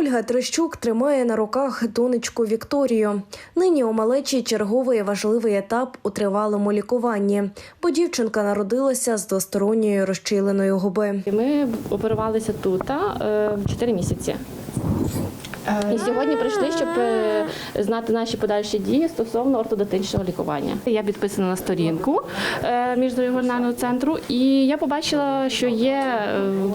Ольга Трещук тримає на руках донечку Вікторію. Нині у малечі черговий важливий етап у тривалому лікуванні, бо дівчинка народилася з двосторонньою розчиленою губи. Ми оперувалися тут 4 місяці. І сьогодні прийшли, щоб е, знати наші подальші дії стосовно ортодонтичного лікування. Я підписана на сторінку е, міжрегіонального центру, і я побачила, що є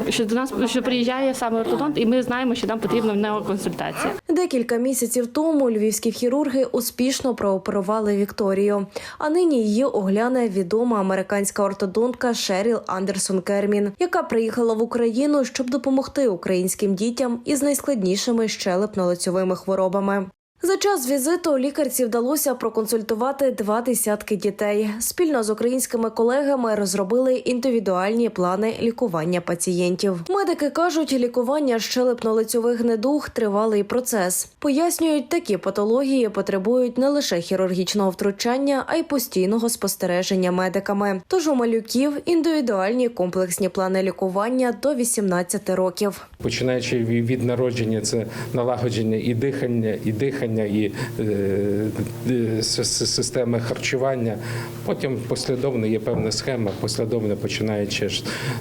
е, що до нас що приїжджає саме ортодонт, і ми знаємо, що нам потрібна в нього консультація. Декілька місяців тому львівські хірурги успішно прооперували Вікторію. А нині її огляне відома американська ортодонтка Шеріл Андерсон Кермін, яка приїхала в Україну, щоб допомогти українським дітям із найскладнішими щелепно-лицьовими хворобами. За час візиту лікарці вдалося проконсультувати два десятки дітей. Спільно з українськими колегами розробили індивідуальні плани лікування пацієнтів. Медики кажуть, лікування щелепно-лицьових недуг тривалий процес. Пояснюють, такі патології потребують не лише хірургічного втручання, а й постійного спостереження медиками. Тож у малюків індивідуальні комплексні плани лікування до 18 років. Починаючи від народження, це налагодження і дихання, і дихання, і е, е, системи харчування. Потім послідовно є певна схема, послідовно починаючи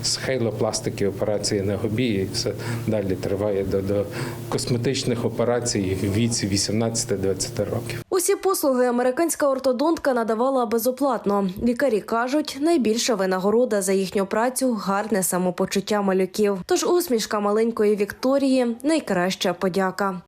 з хейлопластики, операції на губі, і все далі триває до, до косметичних операцій в віці 18-20 років. Усі послуги американська ортодонтка надавала безоплатно. Лікарі кажуть, найбільша винагорода за їхню працю гарне самопочуття малюків. Тож усмішка маленької Вікторії найкраща подяка.